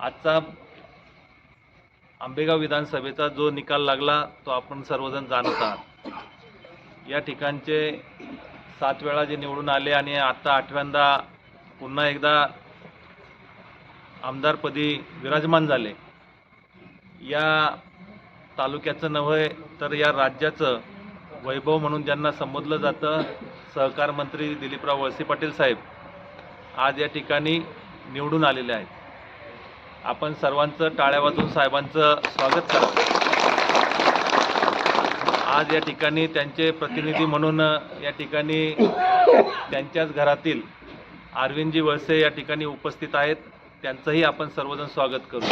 आजचा आंबेगाव विधानसभेचा जो निकाल लागला तो आपण सर्वजण जाणत आहात. या ठिकाणचे सात वेळा जे निवडून आले आणि आता आठव्यांदा पुन्हा एकदा आमदारपदी विराजमान झाले. या तालुक्याचं नव्हे तर या राज्याचं वैभव म्हणून ज्यांना संबोधलं जातं सहकार मंत्री दिलीपराव वळसे पाटील साहेब आज या ठिकाणी निवडून आलेले आहेत. आपण सर्वांचं टाळ्या वाजून साहेबांचं स्वागत करा. आज या ठिकाणी त्यांचे प्रतिनिधी म्हणून या ठिकाणी त्यांच्याच घरातील अरविंदजी वळसे या ठिकाणी उपस्थित आहेत. त्यांचंही आपण सर्वजण स्वागत करू.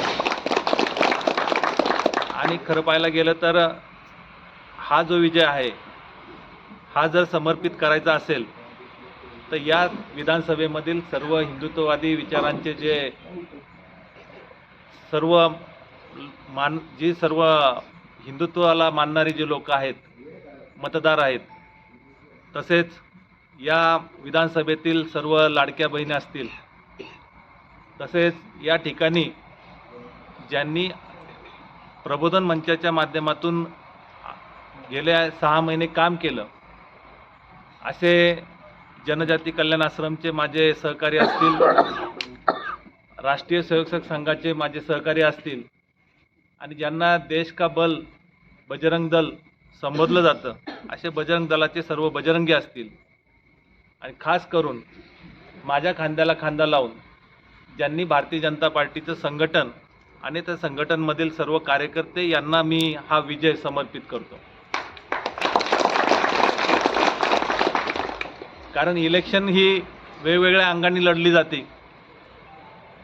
आणि खरं पाहायला गेलं तर हा जो विजय आहे हा जर समर्पित करायचा असेल तर या विधानसभेमधील सर्व हिंदुत्ववादी विचारांचे जे सर्व मान जी सर्व हिंदुत्वाला मानणारी जे लोक आहेत मतदार आहेत तसेच या विधानसभेतील सर्व लाडक्या बहिणी असतील तसेच या ठिकाणी ज्यांनी प्रबोधन मंचाच्या माध्यमातून गेल्या सहा महिने काम केलं असे जनजाती कल्याण आश्रमचे माझे सहकारी असतील राष्ट्रीय स्वयंसेवक संघाचे माझे सहकारी असतील आणि ज्यांना देश का बल बजरंग दल संबोधलं जातं असे बजरंग दलाचे सर्व बजरंगी असतील. आणि खास करून माझ्या खांद्याला खांदा लावून ज्यांनी भारतीय जनता पार्टीचं संघटन आणि त्या संघटनमधील सर्व कार्यकर्ते यांना मी हा विजय समर्पित करतो. कारण इलेक्शन ही वेगवेगळ्या अंगाने लढली जाते.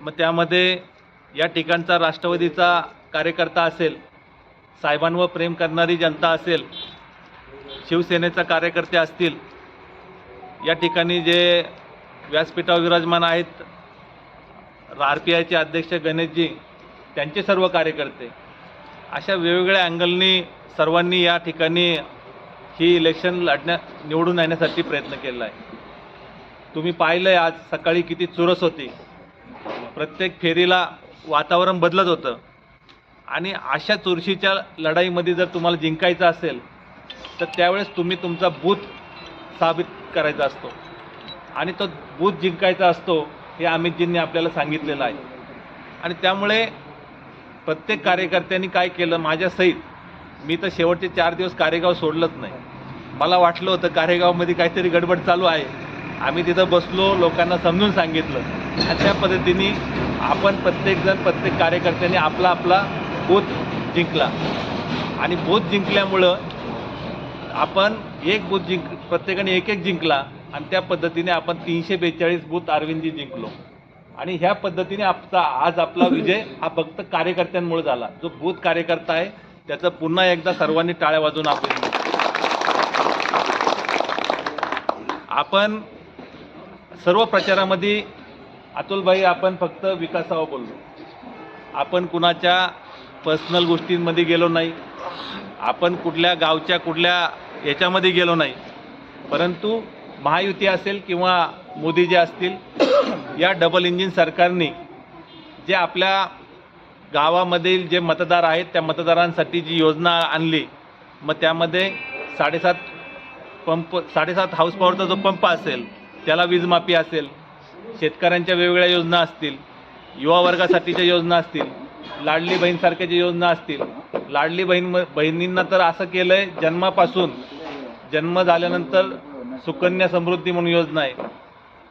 मग त्यामध्ये या ठिकाणचा राष्ट्रवादीचा कार्यकर्ता असेल साहेबांवर प्रेम करणारी जनता असेल शिवसेनेचा कार्यकर्ते असतील या ठिकाणी जे व्यासपीठावर विराजमान आहेत आर पी आयचे अध्यक्ष गणेशजी त्यांचे सर्व कार्यकर्ते अशा वेगवेगळ्या अँगलनी सर्वांनी या ठिकाणी ही इलेक्शन लढण्या निवडून आणण्यासाठी प्रयत्न केला आहे. तुम्ही पाहिलं आहे आज सकाळी किती चुरस होती. प्रत्येक फेरीला वातावरण बदलत होतं. आणि अशा चुरशीच्या लढाईमध्ये जर तुम्हाला जिंकायचं असेल तर त्यावेळेस तुम्ही तुमचा बूथ साबित करायचा असतो. आणि तो बूथ जिंकायचा असतो हे अमितजींनी आपल्याला सांगितलेलं आहे. आणि त्यामुळे प्रत्येक कार्यकर्त्यांनी काय केलं माझ्यासहित मी तर शेवटचे चार दिवस कारेगाव सोडलंच नाही. मला वाटलं होतं कारेगावमध्ये काहीतरी गडबड चालू आहे. आम्ही तिथं बसलो लोकांना समजून सांगितलं. अशा त्या पद्धतीने आपण प्रत्येकजण प्रत्येक कार्यकर्त्यांनी आपला आपला बोध जिंकला. आणि बोध जिंकल्यामुळं आपण एक बूथ जिंक प्रत्येकाने एक एक जिंकला आणि त्या पद्धतीने आपण तीनशे बेचाळीस बूथ अरविंदजी जिंकलो. आणि ह्या पद्धतीने आपचा आज आपला विजय हा फक्त कार्यकर्त्यांमुळे झाला. जो बूथ कार्यकर्ता आहे त्याचं पुन्हा एकदा सर्वांनी टाळ्या वाजवून आपण आपण सर्व प्रचारामध्ये अतुलभाई आपण फक्त विकासावर बोललो. आपण कुणाच्या पर्सनल गोष्टींमध्ये गेलो नाही. आपण कुठल्या गावच्या कुठल्या याच्यामध्ये गेलो नाही. परंतु महायुती असेल किंवा मोदी जे असतील या डबल इंजिन सरकारने जे आपल्या गावामधील जे मतदार आहेत त्या मतदारांसाठी जी योजना आणली मग त्यामध्ये साडेसात पंप साडेसात हाऊस पॉवरचा जो पंप असेल त्याला वीजमाफी असेल शेतकऱ्यांच्या वेगवेगळ्या योजना असतील युवा वर्गासाठीच्या योजना असतील लाडली बहीणसारख्या ज्या योजना असतील लाडली बहीण बहिणींना तर असं केलं आहे जन्मापासून. जन्म झाल्यानंतर सुकन्या समृद्धी म्हणून योजना आहे.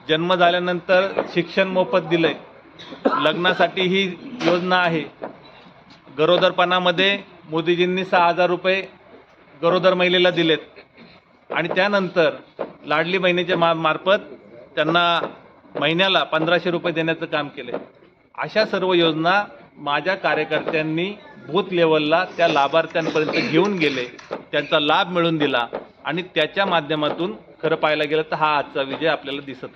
जन्म झाल्यानंतर शिक्षण मोफत दिलं आहे लग्नासाठी ही योजना आहे. गरोदरपणामध्ये मोदीजींनी सहा हजार रुपये गरोदर महिलेला दिलेत. आणि त्यानंतर लाडली बहिणीच्या मा मार्फत त्यांना महिन्याला पंधराशे रुपये देण्याचं काम केलं अशा सर्व योजना माझ्या कार्यकर्त्यांनी बूथ लेवलला त्या लाभार्थ्यांपर्यंत घेऊन गेले. त्यांचा लाभ मिळवून दिला आणि त्याच्या माध्यमातून खरं पाहायला गेलं तर हा आजचा विजय आपल्याला दिसत आहे.